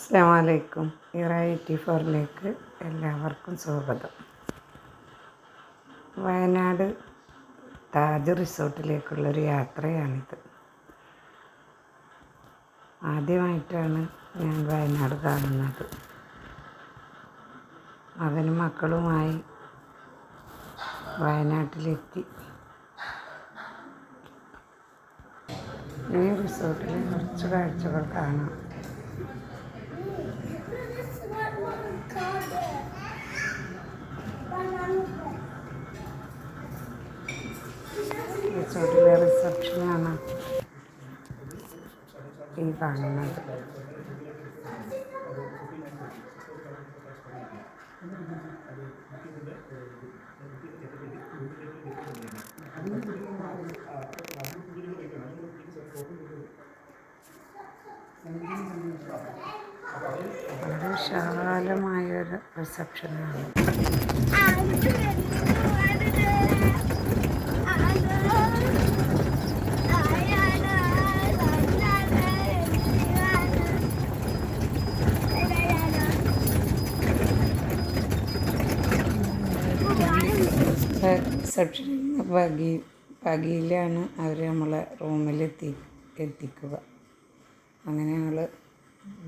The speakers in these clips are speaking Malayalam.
അസ്സാമലൈക്കും ഇറ എയ്റ്റി ഫോറിലേക്ക് എല്ലാവർക്കും സ്വാഗതം. വയനാട് താജ് റിസോർട്ടിലേക്കുള്ളൊരു യാത്രയാണിത്. ആദ്യമായിട്ടാണ് ഞാൻ വയനാട് കാണുന്നത്. മകനും മക്കളുമായി വയനാട്ടിലെത്തി. ഈ റിസോർട്ടിലെ കുറച്ച് കാഴ്ചകൾ കാണാം. റിസോർട്ടിലെ റിസപ്ഷനാണ് ഈ കാണുന്നത്. വളരെ വിശാലമായൊരു റിസപ്ഷനാണ്. റിസപ്ഷനിൽ പകി പകിയിലാണ് അവർ നമ്മളെ റൂമിലെത്തി എത്തിക്കുക. അങ്ങനെ ഞങ്ങൾ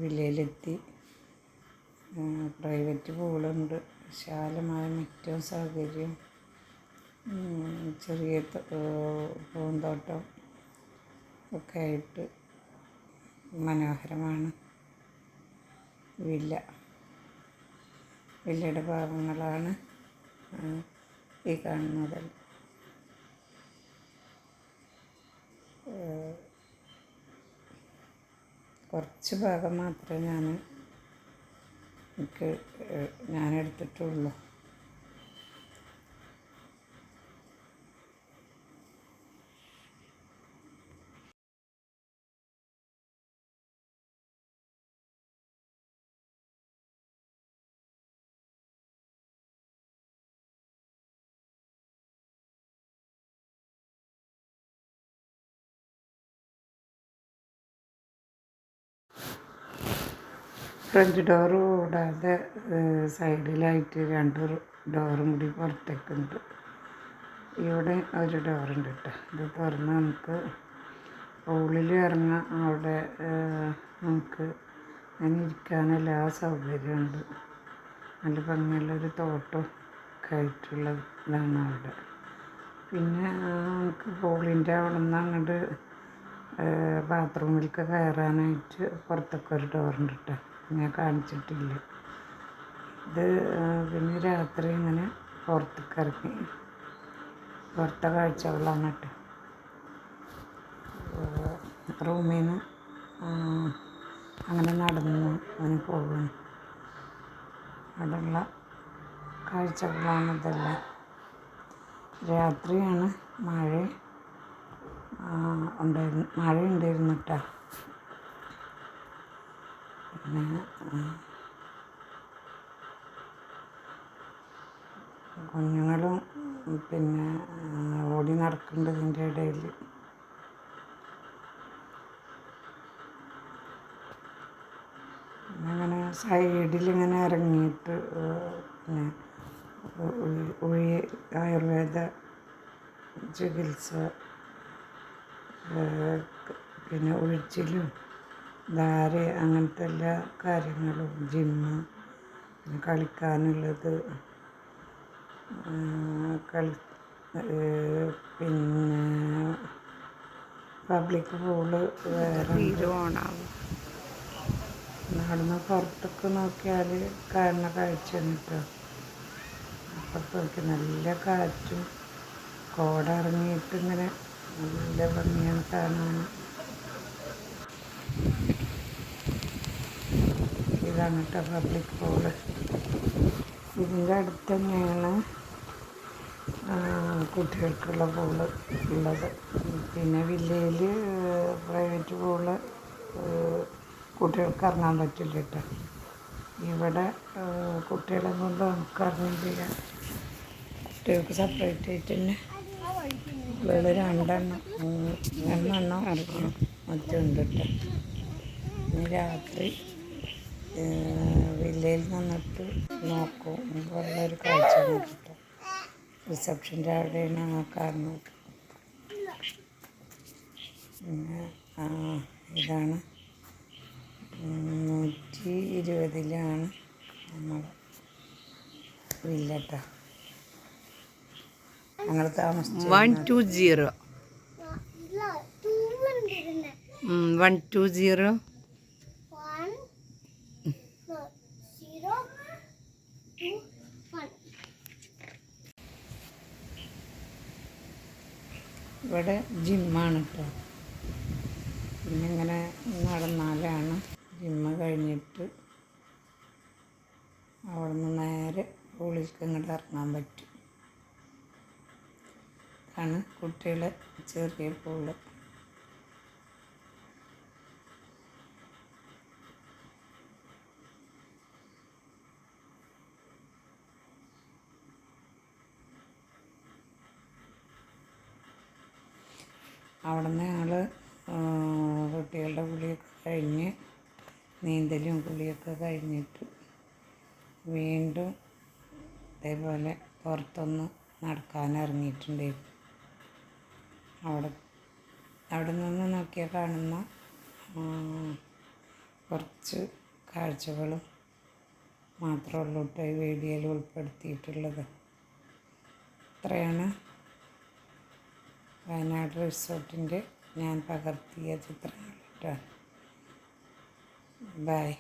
വില്ലയിലെത്തി. പ്രൈവറ്റ് പൂളുണ്ട്. വിശാലമായ മുറ്റവും സൗകര്യം ചെറിയ പൂന്തോട്ടം ഒക്കെ ആയിട്ട് മനോഹരമാണ്. വില്ല. വില്ലയുടെ ഭാഗങ്ങളാണ്. ഈ കാണുന്നത് കുറച്ച് ഭാഗം മാത്രമേ ഞാൻ എനിക്ക് ഞാൻ എടുത്തിട്ടുള്ളൂ ഫ്രഞ്ച് ഡോറ് കൂടാതെ സൈഡിലായിട്ട് രണ്ട് ഡോറും കൂടി പുറത്തേക്കുണ്ട്. ഇവിടെ ഒരു ഡോറുണ്ട് കേട്ടോ. ഇത് തുറന്ന് നമുക്ക് ഉള്ളിൽ ഇറങ്ങാം. അവിടെ നമുക്ക് അങ്ങനെ ഇരിക്കാൻ സൗകര്യമുണ്ട്. നല്ല ഭംഗിയുള്ളൊരു തോട്ടം ഒക്കെ ആയിട്ടുള്ള ഇതാണ് അവിടെ. പിന്നെ നമുക്ക് ഹോളിന്റെ അവിടെ നിന്ന് അങ്ങോട്ട് ബാത്റൂമിലേക്ക് കയറാനായിട്ട് പുറത്തൊക്കെ ഒരു ഡോറുണ്ട് കേട്ടോ. ഞാൻ കാണിച്ചിട്ടില്ല. ഇത് പിന്നെ രാത്രി ഇങ്ങനെ പുറത്തേക്ക് ഇറങ്ങി. പുറത്തെ കാഴ്ചകളാണ് കേട്ടോ. റൂമിൽ നിന്ന് അങ്ങനെ നടന്നു അങ്ങനെ പോകുന്നു അവിടെയുള്ള കാഴ്ചകളാണ് ഇതെല്ലാം. രാത്രിയാണ് മഴ ഉണ്ടായിരുന്നു മഴ ഉണ്ടായിരുന്നു കേട്ടോ. കുഞ്ഞുങ്ങളും പിന്നെ ഓടി നടക്കുന്നുണ്ട് ഇതിന്റെ ഇടയിൽ. അങ്ങനെ സൈഡിൽ ഇങ്ങനെ ഇറങ്ങിയിട്ട് പിന്നെ ഉഴി- ആയുർവേദ ചികിത്സ പിന്നെ ഉഴിച്ചിലും ധാര അങ്ങനത്തെ എല്ലാ കാര്യങ്ങളും ജിമ്മ് കളിക്കാനുള്ളത് കളി പിന്നെ പബ്ലിക് പൂൾ വേറെ. നടന്ന് പുറത്തൊക്കെ നോക്കിയാൽ കാണുന്ന കാഴ്ചയാണ് കേട്ടോ അപ്പുറത്ത് നോക്കി നല്ല കാറ്റും കോട ഇറങ്ങിയിട്ട് ഇങ്ങനെ നല്ല ഭംഗിയാണ് കാണാൻ. ഇതാണ് കേട്ടോ പബ്ലിക് പൂൾ ഇതിന്റെ അടുത്ത് തന്നെയാണ് കുട്ടികൾക്കുള്ള പൂൾ ഉള്ളത്. പിന്നെ വില്ലയിൽ പ്രൈവറ്റ് പൂൾ കുട്ടികൾക്ക് ഇറങ്ങാൻ പറ്റില്ല കേട്ടോ. ഇവിടെ കുട്ടികളെ കൊണ്ട് നമുക്ക് ഇറങ്ങും ചെയ്യാം. കുട്ടികൾക്ക് സെപ്പറേറ്റ് ആയിട്ട് തന്നെ ഇവിടെ രണ്ടെണ്ണം ഉം, രണ്ടെണ്ണം മറ്റുണ്ട് കേട്ടോ. രാത്രി വില്ലയിൽ നിന്നിട്ട് നോക്കും. ഒരു കാഴ്ച കിട്ടും റിസപ്ഷന്റെ അവിടെയാണ് ആ കാണുന്നത് പിന്നെ ആ, ഇതാണ്. നൂറ്റി ഇരുപതിലാണ് നമ്മൾ വില്ലട്ട. ഞങ്ങൾ താമസിച്ചു വൺ ടു സീറോ. ഉണ്ട് one two zero one zero two one ഇവിടെ ജിമ്മാണ് കേട്ടോ പിന്നെ ഇങ്ങനെ നടന്നാലാണ് ജിമ്മ കഴിഞ്ഞിട്ട് അവിടെ നിന്ന് നേരെ പൂളിലേക്ക് ഇങ്ങോട്ട് ഇറങ്ങാൻ പറ്റും. ആണ് കുട്ടികളെ ചെറിയ പൂൾ. അവിടെ നിന്ന് ഞങ്ങൾ കുട്ടികളുടെ കുളിയൊക്കെ കഴിഞ്ഞ് നീന്തലും കുളിയൊക്കെ കഴിഞ്ഞിട്ട് വീണ്ടും ഇതേപോലെ പുറത്തൊന്ന് നടക്കാൻ ഇറങ്ങിയിട്ടുണ്ടായിരുന്നു അവിടെ അവിടെ നിന്ന് നോക്കിയാൽ കാണുന്ന കുറച്ച് കാഴ്ചകളും മാത്രമേ ഉള്ളൂ ഈ വീഡിയോയിൽ ഉൾപ്പെടുത്തിയിട്ടുള്ളത്. ഇത്രയാണ്. വയനാട് റിസോർട്ടിന്റെ ഞാൻ പകർത്തിയ ചിത്രങ്ങൾ കേട്ടോ. ബൈ